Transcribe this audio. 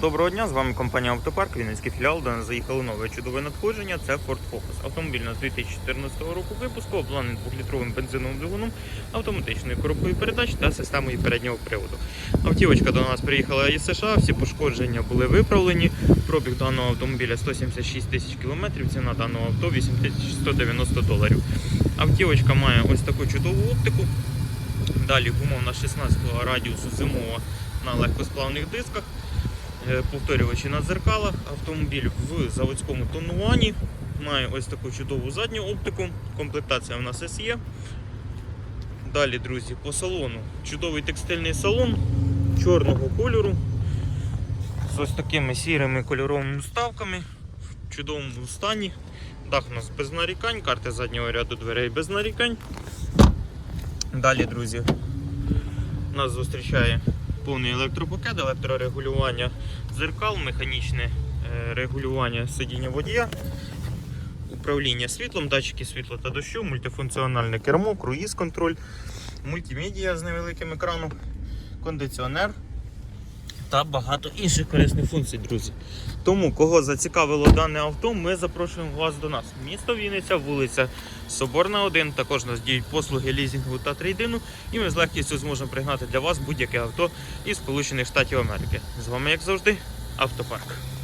Доброго дня, з вами компанія Автопарк, Вінницький філіал, до нас заїхало нове чудове надходження. Це Ford Focus. Автомобіль на 2014 року випуску, обладнаний 2-літровим бензиновим двигуном, автоматичною коробкою передач та системою переднього приводу. Автівочка до нас приїхала із США, всі пошкодження були виправлені. Пробіг даного автомобіля 176 тисяч кілометрів, ціна даного авто 8190 доларів. Автівочка має ось таку чудову оптику. Далі гума на 16 радіусу зимова на легкосплавних дисках. Е, повторювачі на дзеркалах. Автомобіль в заводському тонуванні. Має ось таку чудову задню оптику. Комплектація в нас є. Далі, друзі, по салону. Чудовий текстильний салон чорного кольору. З ось такими сірими кольоровими вставками. В чудовому стані. Дах у нас без нарікань, карти заднього ряду дверей без нарікань. Далі, друзі, нас зустрічає повний електропакет, електрорегулювання дзеркал, механічне е, регулювання сидіння водія, управління світлом, датчики світла та дощу, мультифункціональне кермо, круїз-контроль, мультимедіа з невеликим екраном, кондиціонер та багато інших корисних функцій, друзі. Тому, кого зацікавило дане авто, ми запрошуємо вас до нас. Місто Вінниця, вулиця Соборна 1. Також нас діють послуги лізінгу та трейдину, і ми з легкістю зможемо пригнати для вас будь-яке авто із Сполучених Штатів Америки. З вами, як завжди, автопарк.